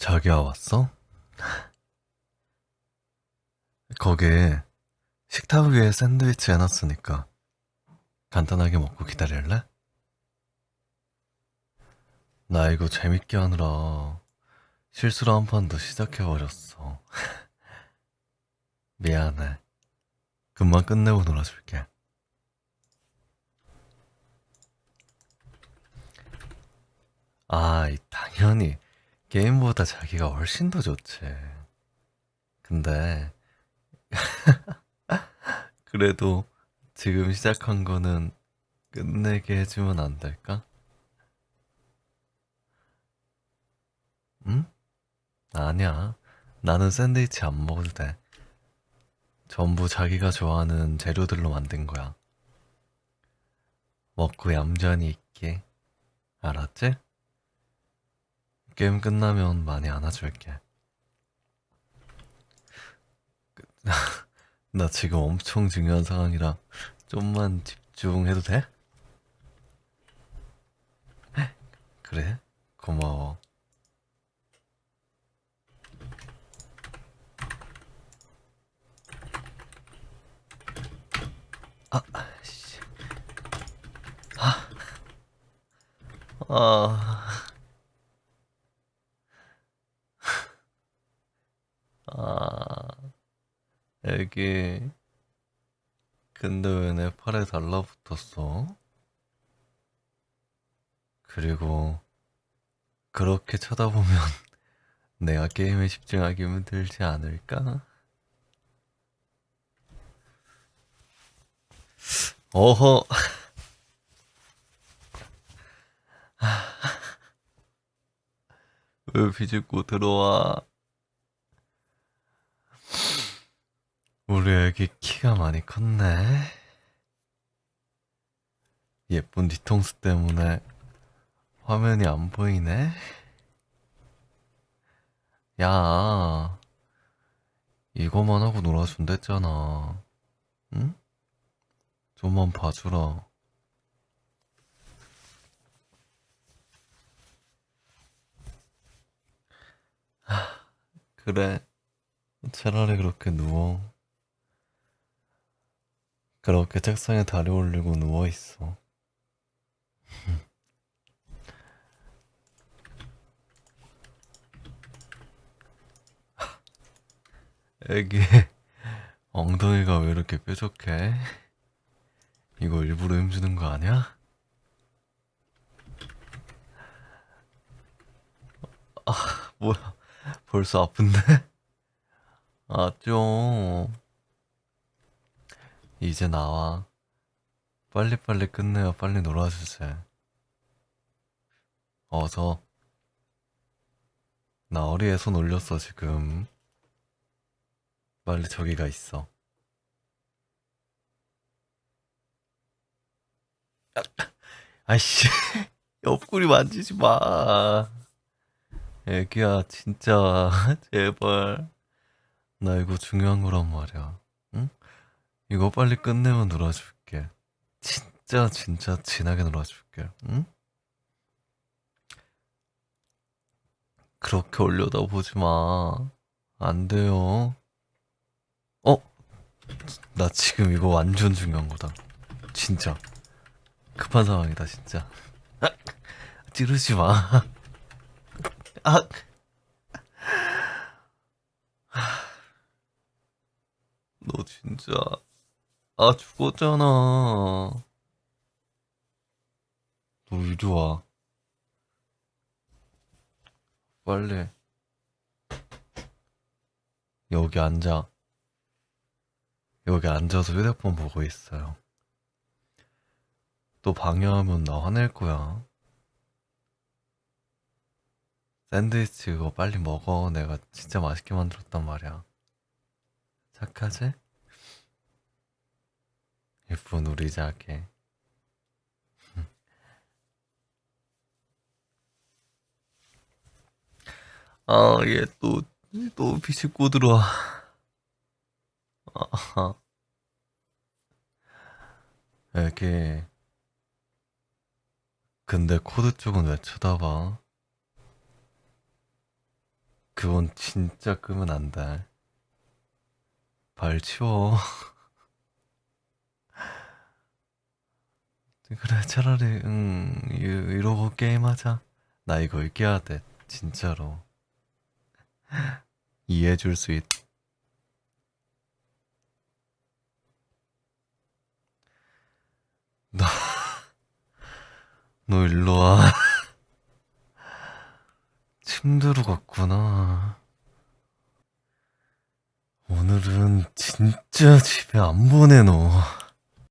자기야 왔어? 거기 식탁 위에 샌드위치 해놨으니까 간단하게 먹고 기다릴래? 나 이거 재밌게 하느라 실수로 한 판 더 시작해버렸어. 미안해. 금방 끝내고 놀아줄게. 아, 이 당연히 게임보다 자기가 훨씬 더 좋지. 근데 그래도 지금 시작한 거는 끝내게 해주면 안 될까? 응? 아니야. 나는 샌드위치 안 먹어도 돼. 전부 자기가 좋아하는 재료들로 만든 거야. 먹고 얌전히 있게. 알았지? 게임 끝나면 많이 안아줄게. 나 지금 엄청 중요한 상황이라 좀만 집중해도 돼? 그래? 고마워. 아, 씨. 아, 아, 아, 애기. 근데 왜 내 팔에 달라붙었어? 그리고 그렇게 쳐다보면 내가 게임에 집중하기 힘들지 않을까? 어허, 왜 비집고 들어와? 우리 애기 키가 많이 컸네. 예쁜 뒤통수 때문에 화면이 안 보이네. 야, 이거만 하고 놀아준댔잖아. 응? 좀만 봐주라. 그래, 차라리 그렇게 누워. 그렇게 책상에 다리 올리고 누워 있어. 애기, 엉덩이가 왜 이렇게 뾰족해? 이거 일부러 힘주는 거 아니야? 뭐야, 벌써 아픈데? 아, 좀. 이제 나와. 빨리빨리 끝내요. 빨리 놀아주세. 어서. 나 어리에 손 올렸어, 지금. 빨리 저기가 있어. 아이씨, 옆구리 만지지 마. 애기야, 진짜, 제발. 나 이거 중요한 거란 말이야. 응? 이거 빨리 끝내면 놀아줄게. 진짜, 진짜 진하게 놀아줄게. 응? 그렇게 올려다 보지 마. 안 돼요. 어? 나 지금 이거 완전 중요한 거다. 진짜. 급한 상황이다, 진짜. 아, 찌르지 마. 아, 너 진짜. 아, 죽었잖아. 너 이리 와. 빨리. 여기 앉아. 여기 앉아서 휴대폰 보고 있어요. 또 방해하면 나 화낼 거야. 샌드위치 그거 빨리 먹어. 내가 진짜 맛있게 만들었단 말이야. 착하지? 예쁜 우리 자기. 아, 얘 또, 또 비집고 들어와. 아하. 애기. 근데 코드 쪽은 왜 쳐다봐? 그건 진짜 끄면 안 돼. 발 치워. 그래, 차라리, 응, 이- 이러고 게임하자. 나 이거 이겨야 돼. 진짜로. 이해해줄 수 있. 너, 너 일로 와. 침대로 갔구나. 오늘은 진짜 집에 안 보내, 너.